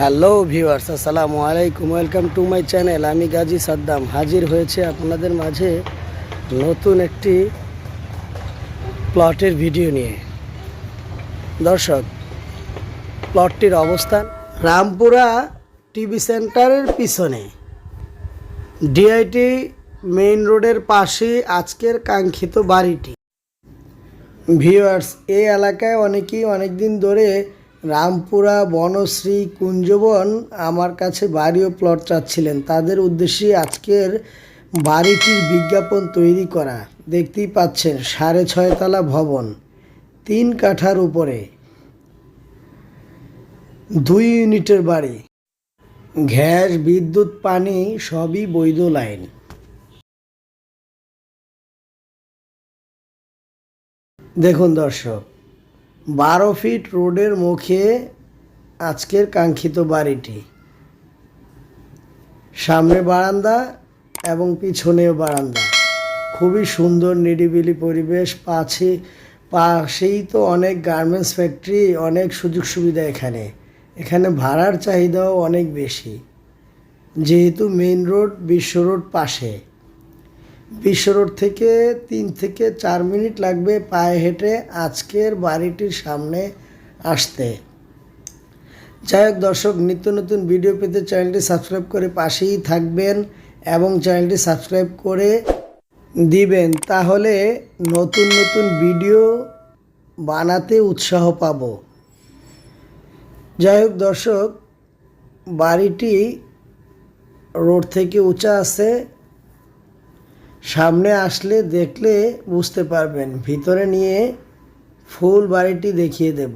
Hello viewers, আসসালামু আলাইকুম, welcome to my channel. আমি গাজী সাদ্দাম। হাজির হয়েছে আপনাদের মাঝে নতুন একটি প্লটের ভিডিও নিয়ে। দর্শক, প্লটটির অবস্থান রামপুরা টিভি সেন্টারের পিছনে। ডিআইটি মেইন রোডের পাশে আজকের কাঙ্ক্ষিত বাড়িটি। ভিউয়ার্স, এই এলাকায় অনেকেই অনেক দিন ধরে রামপুরা বনশ্রী কুঞ্জবন আমার কাছে বাড়ি ও প্লট চাচ্ছিলেন। তাদের উদ্দেশ্যে আজকের বাড়িটির বিজ্ঞাপন তৈরি করা। দেখতেই পাচ্ছেন, সাড়ে ছয়তলা ভবন, তিন কাঠার উপরে। দুই ইউনিটের বাড়ি। গ্যাস, বিদ্যুৎ, পানি সবই বৈধ লাইন। দেখুন দর্শক বারো ফিট রোডের মুখে আজকের কাঙ্ক্ষিত বাড়িটি। সামনে বারান্দা এবং পিছনেও বারান্দা। খুবই সুন্দর নিরিবিলি পরিবেশ পাশে পাশেই তো অনেক গার্মেন্টস ফ্যাক্টরি, অনেক সুযোগ সুবিধা এখানে। এখানে ভাড়ার চাহিদাও অনেক বেশি। যেহেতু মেইন রোড, বিশ্ব রোড পাশে। বিশ্ব রোড থেকে তিন থেকে চার মিনিট লাগবে পায়ে হেঁটে আজকের বাড়িটির সামনে আসতে। যাই হোক দর্শক, নিত্য নতুন ভিডিও পেতে চ্যানেলটি সাবস্ক্রাইব করে পাশেই থাকবেন এবং চ্যানেলটি সাবস্ক্রাইব করে দিবেন। তাহলে নতুন নতুন ভিডিও বানাতে উৎসাহ পাব। যাই হোক দর্শক, বাড়িটি রোড থেকে উঁচা আছে। সামনে আসলে দেখলে বুঝতে পারবেন, ভিতরে নিয়ে ফুল বাড়িটি দেখিয়ে দেব।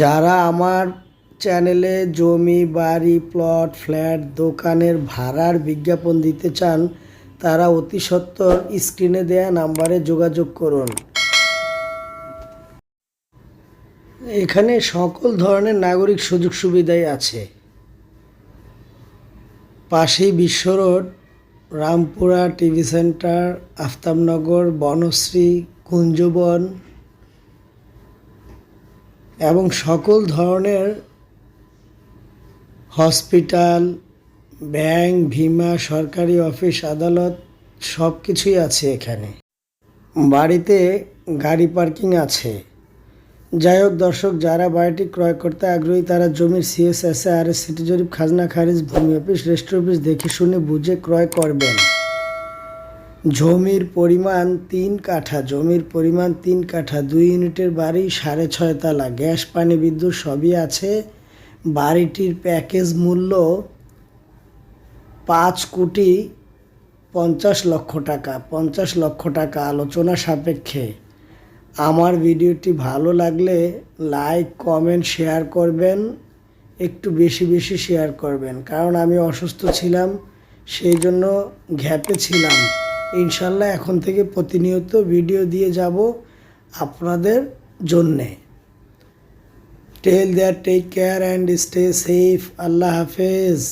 যারা আমার চ্যানেলে জমি, বাড়ি, প্লট, ফ্ল্যাট, দোকানের ভাড়ার বিজ্ঞাপন দিতে চান, তারা অতি সত্বর স্ক্রিনে দেয়া নাম্বারে যোগাযোগ করুন। এখানে সকল ধরনের নাগরিক সুযোগ সুবিধাই আছে। পাশেই Bishwa road Rampura TV centre, Aftabnagar, Banasree, Kunjaban এবং সকল ধরনের হসপিটাল, ব্যাংক বিমা সরকারি অফিস, আদালত সব কিছুই আছে এখানে। বাড়িতে গাড়ি পার্কিং আছে। যাই হোক দর্শক, যারা বাড়িটি ক্রয় করতে আগ্রহী, তারা জমির সিএসএস আর সিটি জরিপ, খাজনা, খারিজ, ভূমি অফিস রেজিস্ট্রি অফিস দেখে শুনে বুঝে ক্রয় করবেন। জমির পরিমাণ তিন কাঠা, জমির পরিমাণ তিন কাঠা, দুই ইউনিটের বাড়ি সাড়ে ছয় তলা, গ্যাস, পানি, বিদ্যুৎ সবই আছে। বাড়িটির প্যাকেজ মূল্য পাঁচ কোটি পঞ্চাশ লক্ষ টাকা, পঞ্চাশ লক্ষ টাকা আলোচনা সাপেক্ষে। আমার ভিডিওটি ভালো লাগলে লাইক কমেন্ট শেয়ার করবেন, একটু বেশি বেশি শেয়ার করবেন। কারণ আমি অসুস্থ ছিলাম, সেই জন্য ঘ্যাপে ছিলাম। ইনশাল্লাহ এখন থেকে প্রতিনিয়ত ভিডিও দিয়ে যাব আপনাদের জন্যে। Till then take care and stay safe আল্লাহ হাফেজ।